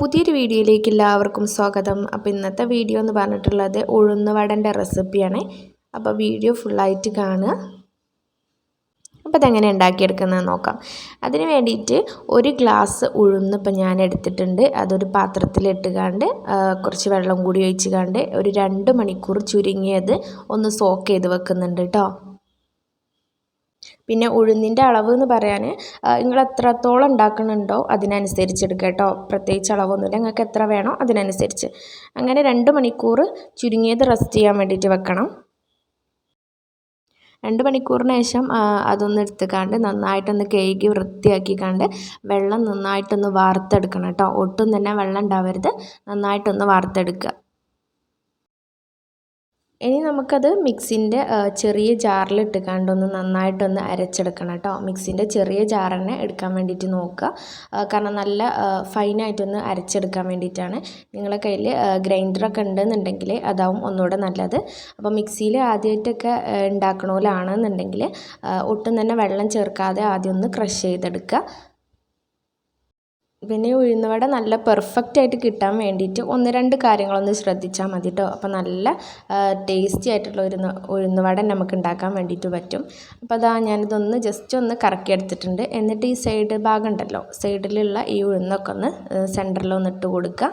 പുതിയൊരു വീഡിയോയിലേക്ക് എല്ലാവർക്കും സ്വാഗതം. അപ്പോൾ ഇന്നത്തെ വീഡിയോ എന്ന് പറഞ്ഞിട്ടുള്ളത് ഉഴുന്നുവടന്റെ റെസിപ്പിയാണ്. അപ്പോൾ വീഡിയോ ഫുള്ളായിട്ട് കാണുക. അപ്പോൾ അതെങ്ങനെ ഉണ്ടാക്കിയെടുക്കുന്നത് നോക്കാം. അതിന് വേണ്ടിയിട്ട് ഒരു ഗ്ലാസ് ഉഴുന്ന് ഇപ്പം ഞാൻ എടുത്തിട്ടുണ്ട്. അതൊരു പാത്രത്തിലിട്ടുകാണ്ട് കുറച്ച് വെള്ളം കൂടി ഒഴിച്ച് കണ്ട് ഒരു രണ്ട് മണിക്കൂർ ചുരുങ്ങിയത് ഒന്ന് സോക്ക് ചെയ്ത് വെക്കുന്നുണ്ട് കേട്ടോ പിന്നെ ഉഴുന്നിന്റെ അളവ് എന്ന് പറയാൻ നിങ്ങൾ എത്രത്തോളം ഉണ്ടാക്കുന്നുണ്ടോ അതിനനുസരിച്ച് എടുക്കുക കേട്ടോ. പ്രത്യേകിച്ച് അളവൊന്നുമില്ല. നിങ്ങൾക്ക് എത്ര വേണോ അതിനനുസരിച്ച്. അങ്ങനെ രണ്ട് മണിക്കൂർ ചുരുങ്ങിയത് റെസ്റ്റ് ചെയ്യാൻ വേണ്ടിയിട്ട് വെക്കണം. രണ്ട് മണിക്കൂറിന് ശേഷം അതൊന്ന് എടുത്തുകാണ്ട് നന്നായിട്ടൊന്ന് കഴുകി വൃത്തിയാക്കിക്കാണ്ട് വെള്ളം നന്നായിട്ടൊന്ന് വാർത്തെടുക്കണം കേട്ടോ. ഒട്ടും തന്നെ വെള്ളം ഉണ്ടാവരുത്. നന്നായിട്ടൊന്ന് വാർത്തെടുക്കുക. ഇനി നമുക്കത് മിക്സിന്റെ ചെറിയ ജാറിലിട്ട് കണ്ടൊന്ന് നന്നായിട്ടൊന്ന് അരച്ചെടുക്കണം കേട്ടോ. മിക്സിന്റെ ചെറിയ തന്നെ എടുക്കാൻ വേണ്ടിയിട്ട് നോക്കുക. കാരണം നല്ല ഫൈനായിട്ടൊന്ന് അരച്ചെടുക്കാൻ വേണ്ടിയിട്ടാണ്. നിങ്ങളുടെ കയ്യിൽ ഗ്രൈൻഡറൊക്കെ ഉണ്ടെന്നുണ്ടെങ്കിൽ അതാവും ഒന്നുകൂടെ നല്ലത്. അപ്പോൾ മിക്സിയിൽ ആദ്യമായിട്ടൊക്കെ ഉണ്ടാക്കണോലാണെന്നുണ്ടെങ്കിൽ ഒട്ടും തന്നെ വെള്ളം ചേർക്കാതെ ആദ്യം ഒന്ന് ക്രഷ് ചെയ്തെടുക്കുക. പിന്നെ ഉഴുന്നുവട നല്ല പെർഫെക്റ്റ് ആയിട്ട് കിട്ടാൻ വേണ്ടിയിട്ട് ഒന്ന് രണ്ട് കാര്യങ്ങളൊന്ന് ശ്രദ്ധിച്ചാൽ മതി കേട്ടോ അപ്പോൾ നല്ല ടേസ്റ്റി ആയിട്ടുള്ള ഒരു ഉഴുന്നുവട നമുക്ക് ഉണ്ടാക്കാൻ വേണ്ടിയിട്ട് പറ്റും. അപ്പോൾ അതാ ഞാനിതൊന്ന് ജസ്റ്റ് ഒന്ന് കറക്കി എടുത്തിട്ടുണ്ട്. എന്നിട്ട് ഈ സൈഡ് ഭാഗം ഉണ്ടല്ലോ സൈഡിലുള്ള ഈ ഉഴുന്നൊക്കെ ഒന്ന് സെന്ററിൽ ഒന്ന് ഇട്ട് കൊടുക്കുക.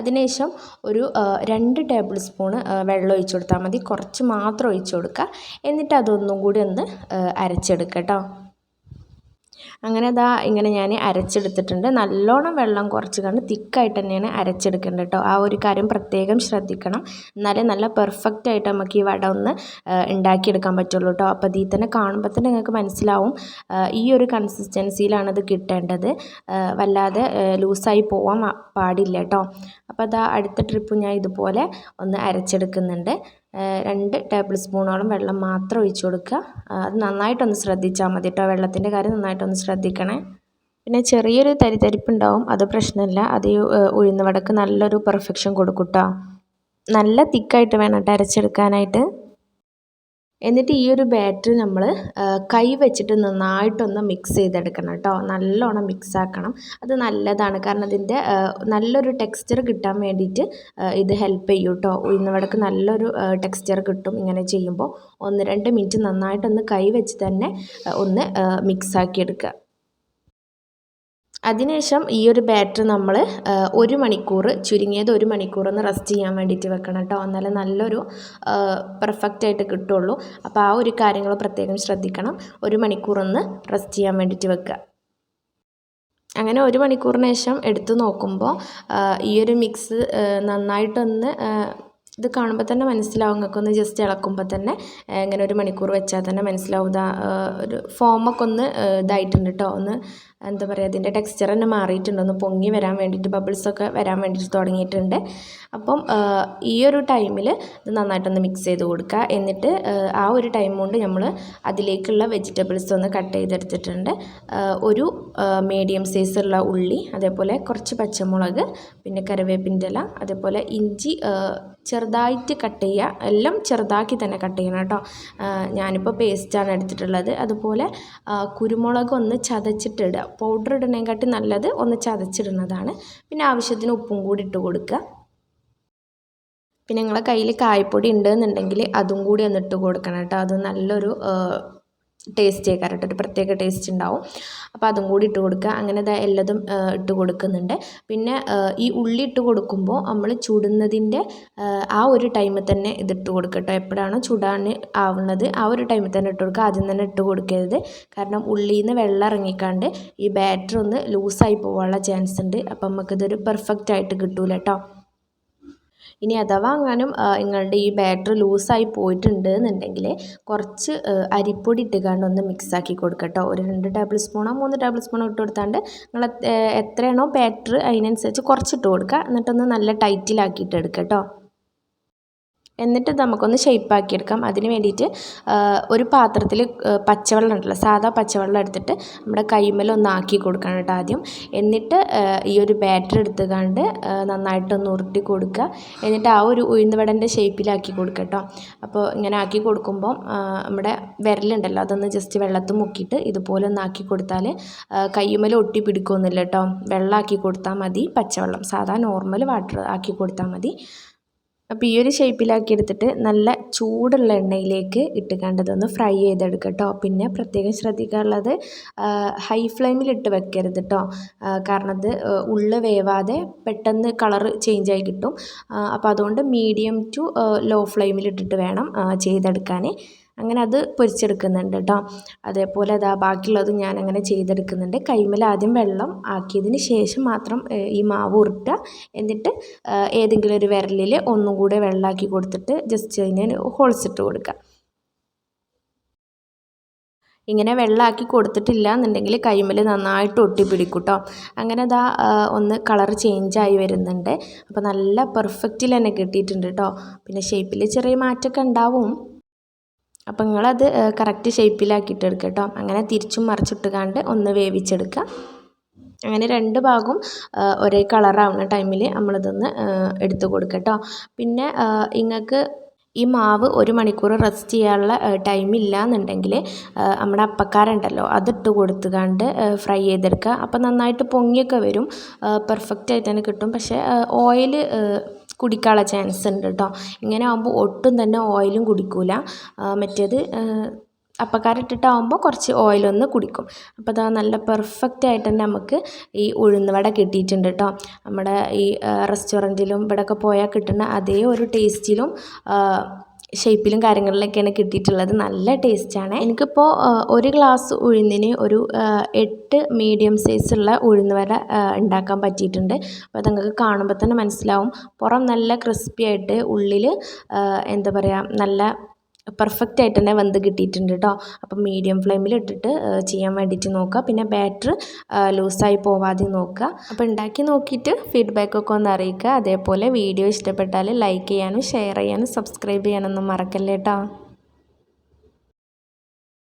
അതിനുശേഷം ഒരു രണ്ട് ടേബിൾ സ്പൂണ് വെള്ളം ഒഴിച്ചു കൊടുത്താൽ മതി. കുറച്ച് മാത്രം ഒഴിച്ചു കൊടുക്കുക. എന്നിട്ട് അതൊന്നും കൂടി ഒന്ന് അരച്ചെടുക്കുക കേട്ടോ അങ്ങനെ അതാ ഇങ്ങനെ ഞാൻ അരച്ചെടുത്തിട്ടുണ്ട്. നല്ലോണം വെള്ളം കുറച്ച് കണ്ട് തിക്കായിട്ട് തന്നെയാണ് അരച്ചെടുക്കേണ്ടത് കേട്ടോ. ആ ഒരു കാര്യം പ്രത്യേകം ശ്രദ്ധിക്കണം. എന്നാലേ നല്ല പെർഫെക്റ്റ് ആയിട്ട് നമുക്ക് ഈ വട ഒന്ന് ഉണ്ടാക്കിയെടുക്കാൻ പറ്റുള്ളൂ കേട്ടോ. അപ്പോൾ ഇതിൽ തന്നെ കാണുമ്പോൾ തന്നെ നിങ്ങൾക്ക് മനസ്സിലാവും ഈ ഒരു കൺസിസ്റ്റൻസിയിലാണ് ഇത് കിട്ടേണ്ടത്. വല്ലാതെ ലൂസായി പോവാൻ പാടില്ല കേട്ടോ. അപ്പോൾ അതാ അടുത്ത ട്രിപ്പ് ഞാൻ ഇതുപോലെ ഒന്ന് അരച്ചെടുക്കുന്നുണ്ട്. രണ്ട് ടേബിൾ സ്പൂണോളം വെള്ളം മാത്രം ഒഴിച്ചു കൊടുക്കുക. അത് നന്നായിട്ടൊന്ന് ശ്രദ്ധിച്ചാൽ മതി കേട്ടോ വെള്ളത്തിന്റെ കാര്യം നന്നായിട്ടൊന്ന് ശ്രദ്ധിക്കണേ. പിന്നെ ചെറിയൊരു തരിതരിപ്പുണ്ടാവും. അത് പ്രശ്നമില്ല. അത് ഉഴുന്ന് വടക്ക് നല്ലൊരു പെർഫെക്ഷൻ കൊടുക്കും കേട്ടോ നല്ല തിക്കായിട്ട് വേണം കേട്ടോ അരച്ചെടുക്കാനായിട്ട്. എന്നിട്ട് ഈ ഒരു ബാറ്റർ നമ്മൾ കൈ വെച്ചിട്ട് നന്നായിട്ടൊന്ന് മിക്സ് ചെയ്തെടുക്കണം കേട്ടോ. നല്ലോണം മിക്സ് ആക്കണം. അത് നല്ലതാണ്. കാരണം അതിന്റെ നല്ലൊരു ടെക്സ്ചർ കിട്ടാൻ വേണ്ടിയിട്ട് ഇത് ഹെൽപ്പ് ചെയ്യും കേട്ടോ. ഉഴുന്നവടക്ക് നല്ലൊരു ടെക്സ്ചർ കിട്ടും ഇങ്ങനെ ചെയ്യുമ്പോൾ. ഒന്ന് രണ്ട് മിനിറ്റ് നന്നായിട്ടൊന്ന് കൈ വെച്ച് തന്നെ ഒന്ന് മിക്സ് ആക്കി എടുക്കുക അതിനുശേഷം ഈ ഒരു ബാറ്റർ നമ്മൾ ഒരു മണിക്കൂർ ചുരുങ്ങിയത് ഒരു മണിക്കൂർ ഒന്ന് റെസ്റ്റ് ചെയ്യാൻ വേണ്ടിയിട്ട് വെക്കണം കേട്ടോ. എന്നാലേ നല്ലൊരു പെർഫെക്റ്റ് ആയിട്ട് കിട്ടുള്ളൂ. അപ്പോൾ ആ ഒരു കാര്യങ്ങൾ പ്രത്യേകം ശ്രദ്ധിക്കണം. ഒരു മണിക്കൂർ ഒന്ന് റെസ്റ്റ് ചെയ്യാൻ വേണ്ടിയിട്ട് വെക്കുക. അങ്ങനെ ഒരു മണിക്കൂറിന് ശേഷം എടുത്തു നോക്കുമ്പോൾ ഈ ഒരു മിക്സ് നന്നായിട്ടൊന്ന് ഇത് കാണുമ്പോൾ തന്നെ മനസ്സിലാവും. നിങ്ങൾക്ക് ഒന്ന് ജസ്റ്റ് ഇളക്കുമ്പോൾ തന്നെ ഇങ്ങനെ ഒരു മണിക്കൂർ വെച്ചാൽ തന്നെ മനസ്സിലാവും. ഒരു ഫോമൊക്കെ ഒന്ന് ഇതായിട്ടുണ്ട് കേട്ടോ. ഒന്ന് എന്താ പറയുക അതിന്റെ ടെക്സ്ചർ തന്നെ മാറിയിട്ടുണ്ട്. ഒന്ന് പൊങ്ങി വരാൻ വേണ്ടിയിട്ട് ബബിൾസൊക്കെ വരാൻ വേണ്ടിയിട്ട് തുടങ്ങിയിട്ടുണ്ട്. അപ്പം ഈ ഒരു ടൈമിൽ ഇത് നന്നായിട്ടൊന്ന് മിക്സ് ചെയ്ത് കൊടുക്കുക. എന്നിട്ട് ആ ഒരു ടൈം കൊണ്ട് നമ്മൾ അതിലേക്കുള്ള വെജിറ്റബിൾസ് ഒന്ന് കട്ട് ചെയ്തെടുത്തിട്ടുണ്ട്. ഒരു മീഡിയം സൈസുള്ള ഉള്ളി അതേപോലെ കുറച്ച് പച്ചമുളക് പിന്നെ കറിവേപ്പിന്റെ ഇല അതേപോലെ ഇഞ്ചി ചെറുതായിട്ട് കട്ട് ചെയ്യുക. എല്ലാം ചെറുതാക്കി തന്നെ കട്ട് ചെയ്യണം കേട്ടോ. ഞാനിപ്പോൾ പേസ്റ്റാണ് എടുത്തിട്ടുള്ളത്. അതുപോലെ കുരുമുളക് ഒന്ന് ചതച്ചിട്ടിടുക. പൗഡർ ഇടുന്നതിനെക്കാട്ടി നല്ലത് ഒന്ന് ചതച്ചിടുന്നതാണ്. പിന്നെ ആവശ്യത്തിന് ഉപ്പും കൂടി ഇട്ട് കൊടുക്കുക. പിന്നെ നിങ്ങളെ കയ്യിൽ കായപ്പൊടി ഉണ്ടെന്നുണ്ടെങ്കിൽ അതും കൂടി ഒന്ന് ഇട്ട് കൊടുക്കണം കേട്ടോ. അത് നല്ലൊരു ടേസ്റ്റ് ആയിക്കാരട്ടെ ഒരു പ്രത്യേക ടേസ്റ്റ് ഉണ്ടാവും. അപ്പോൾ അതും കൂടി ഇട്ട് കൊടുക്കുക. അങ്ങനെ എല്ലതും ഇട്ട് കൊടുക്കുന്നുണ്ട്. പിന്നെ ഈ ഉള്ളി ഇട്ട് കൊടുക്കുമ്പോൾ നമ്മൾ ചുടുന്നതിന്റെ ആ ഒരു ടൈമിൽ തന്നെ ഇതിട്ട് കേട്ടോ എപ്പോഴാണോ ചുടാൻ ആവുന്നത് ആ ഒരു ടൈമിൽ തന്നെ ഇട്ട് കൊടുക്കുക. ആദ്യം തന്നെ ഇട്ട് കൊടുക്കരുത്. കാരണം ഉള്ളിയിൽ നിന്ന് വെള്ളം ഇറങ്ങിക്കാണ്ട് ഈ ബാറ്റർ ഒന്ന് ലൂസായി പോകാനുള്ള ചാൻസ് ഉണ്ട്. അപ്പം നമുക്കിതൊരു പെർഫെക്റ്റ് ആയിട്ട് കിട്ടൂല കേട്ടോ ഇനി അഥവാ എങ്ങാനും നിങ്ങളുടെ ഈ ബാറ്റർ ലൂസായി പോയിട്ടുണ്ട് എന്നുണ്ടെങ്കിൽ കുറച്ച് അരിപ്പൊടി ഇട്ടുകൊണ്ട് ഒന്ന് മിക്സാക്കി കൊടുക്കട്ടോ. ഒരു രണ്ട് ടേബിൾ സ്പൂണോ മൂന്ന് ടേബിൾ സ്പൂണോ ഇട്ട് കൊടുത്താണ്ട് നിങ്ങൾ എത്രയാണോ ബാറ്റർ അതിനനുസരിച്ച് കുറച്ചിട്ട് കൊടുക്കുക. എന്നിട്ടൊന്ന് നല്ല ടൈറ്റിലാക്കിയിട്ട് എടുക്കുക കേട്ടോ എന്നിട്ട് നമുക്കൊന്ന് ഷേപ്പാക്കി എടുക്കാം. അതിന് വേണ്ടിയിട്ട് ഒരു പാത്രത്തിൽ പച്ചവെള്ളം ഉണ്ടല്ലോ സാധാ പച്ചവെള്ളം എടുത്തിട്ട് നമ്മുടെ കൈമേലൊന്ന് ആക്കി കൊടുക്കണം കേട്ടോ ആദ്യം. എന്നിട്ട് ഈ ഒരു ബാറ്റർ എടുത്തുകൊണ്ട് നന്നായിട്ടൊന്ന് ഉരുട്ടി കൊടുക്കുക. എന്നിട്ട് ആ ഒരു ഉഴുന്നുവടന്റെ ഷേപ്പിലാക്കി കൊടുക്കുക കേട്ടോ. അപ്പോൾ ഇങ്ങനെ ആക്കി കൊടുക്കുമ്പോൾ നമ്മുടെ വിരലുണ്ടല്ലോ അതൊന്ന് ജസ്റ്റ് വെള്ളത്തിൽ മുക്കിയിട്ട് ഇതുപോലെ ഒന്ന് ആക്കി കൊടുത്താൽ കയ്യുമ്മൽ ഒട്ടി പിടിക്കുമെന്നില്ല കേട്ടോ. വെള്ളമാക്കി കൊടുത്താൽ മതി പച്ചവെള്ളം സാധാ നോർമൽ വാട്ടർ ആക്കി കൊടുത്താൽ മതി. അപ്പോൾ ഈ ഒരു ഷേപ്പിലാക്കി എടുത്തിട്ട് നല്ല ചൂടുള്ള എണ്ണയിലേക്ക് ഇട്ട് കണ്ടതൊന്ന് ഫ്രൈ ചെയ്തെടുക്കുക കേട്ടോ പിന്നെ പ്രത്യേകം ശ്രദ്ധിക്കാനുള്ളത് ഹൈ ഫ്ലെയിമിൽ ഇട്ട് വെക്കരുത് കേട്ടോ കാരണം അത് ഉള്ളു വേവാതെ പെട്ടെന്ന് കളറ് ചേഞ്ച് ആയി കിട്ടും. അപ്പോൾ അതുകൊണ്ട് മീഡിയം ടു ലോ ഫ്ലെയിമിൽ ഇട്ടിട്ട് വേണം ചെയ്തെടുക്കാൻ അങ്ങനെ അത് പൊരിച്ചെടുക്കുന്നുണ്ട് കേട്ടോ അതേപോലെ അതാ ബാക്കിയുള്ളത് ഞാൻ അങ്ങനെ ചെയ്തെടുക്കുന്നുണ്ട്. കൈമൽ ആദ്യം വെള്ളം ആക്കിയതിന് ശേഷം മാത്രം ഈ മാവ് ഉരുട്ടുക. എന്നിട്ട് ഏതെങ്കിലും ഒരു വിരലിൽ ഒന്നും കൂടെ വെള്ളമാക്കി കൊടുത്തിട്ട് ജസ്റ്റ് അതിനെ ഹോൾസിട്ട് കൊടുക്കുക. ഇങ്ങനെ വെള്ളമാക്കി കൊടുത്തിട്ടില്ല എന്നുണ്ടെങ്കിൽ കൈമൽ നന്നായിട്ട് ഒട്ടി പിടിക്കൂട്ടോ അങ്ങനെ അതാ ഒന്ന് കളർ ചേഞ്ചായി വരുന്നുണ്ട്. അപ്പോൾ നല്ല പെർഫെക്റ്റിൽ തന്നെ കിട്ടിയിട്ടുണ്ട് കേട്ടോ പിന്നെ ഷേപ്പിൽ ചെറിയ മാറ്റമൊക്കെ ഉണ്ടാവും. അപ്പോൾ നിങ്ങളത് കറക്റ്റ് ഷേപ്പിലാക്കിയിട്ട് എടുക്കുക കേട്ടോ അങ്ങനെ തിരിച്ചും മറിച്ചിട്ടുകാണ്ട് ഒന്ന് വേവിച്ചെടുക്കുക അങ്ങനെ രണ്ട് ഭാഗവും ഒരേ കളറാവുന്ന ടൈമിൽ നമ്മളിതൊന്ന് എടുത്തു കൊടുക്കുക കേട്ടോ പിന്നെ നിങ്ങൾക്ക് ഈ മാവ് ഒരു മണിക്കൂർ റെസ്റ്റ് ചെയ്യാനുള്ള ടൈമില്ല എന്നുണ്ടെങ്കിൽ നമ്മുടെ അപ്പക്കാരുണ്ടല്ലോ അതിട്ട് കൊടുത്തുകാണ്ട് ഫ്രൈ ചെയ്തെടുക്കുക അപ്പോൾ നന്നായിട്ട് പൊങ്ങിയൊക്കെ വരും. പെർഫെക്റ്റ് ആയിട്ട് തന്നെ കിട്ടും. പക്ഷേ ഓയിൽ കുടിക്കാനുള്ള ചാൻസ് ഉണ്ട് കേട്ടോ ഇങ്ങനെ ആകുമ്പോൾ ഒട്ടും തന്നെ ഓയിലും കുടിക്കില്ല മറ്റേത് അപ്പക്കാരിട്ടിട്ടാകുമ്പോൾ കുറച്ച് ഓയിലൊന്ന് കുടിക്കും. അപ്പോൾ അതാ നല്ല പെർഫെക്റ്റ് ആയിട്ട് തന്നെ നമുക്ക് ഈ ഉഴുന്നുവട കിട്ടിയിട്ടുണ്ട് കേട്ടോ നമ്മുടെ ഈ റെസ്റ്റോറന്റിലും ഇവിടെയൊക്കെ പോയാൽ കിട്ടുന്ന അതേ ഒരു ടേസ്റ്റിലും ഷേപ്പിലും കാര്യങ്ങളിലൊക്കെയാണ് കിട്ടിയിട്ടുള്ളത്. നല്ല ടേസ്റ്റാണ്. എനിക്കിപ്പോൾ ഒരു ഗ്ലാസ് ഉഴുന്നിന് ഒരു എട്ട് മീഡിയം സൈസുള്ള ഉഴുന്ന് വര ഉണ്ടാക്കാൻ പറ്റിയിട്ടുണ്ട്. അപ്പോൾ നിങ്ങൾക്ക് കാണുമ്പോൾ തന്നെ മനസ്സിലാവും. പുറം നല്ല ക്രിസ്പി ആയിട്ട് ഉള്ളിൽ എന്താ പറയുക നല്ല പെർഫെക്റ്റ് ആയിട്ട് തന്നെ വെന്ത് കിട്ടിയിട്ടുണ്ട് കേട്ടോ അപ്പം മീഡിയം ഫ്ലെയിമിൽ ഇട്ടിട്ട് ചെയ്യാൻ വേണ്ടിയിട്ട് നോക്കുക പിന്നെ ബാറ്റർ ലൂസായി പോവാതെ നോക്കുക അപ്പോൾ ഉണ്ടാക്കി നോക്കിയിട്ട് ഫീഡ്ബാക്കൊക്കെ ഒന്ന് അറിയിക്കുക അതേപോലെ വീഡിയോ ഇഷ്ടപ്പെട്ടാൽ ലൈക്ക് ചെയ്യാനും ഷെയർ ചെയ്യാനും സബ്സ്ക്രൈബ് ചെയ്യാനൊന്നും മറക്കല്ലേ കേട്ടോ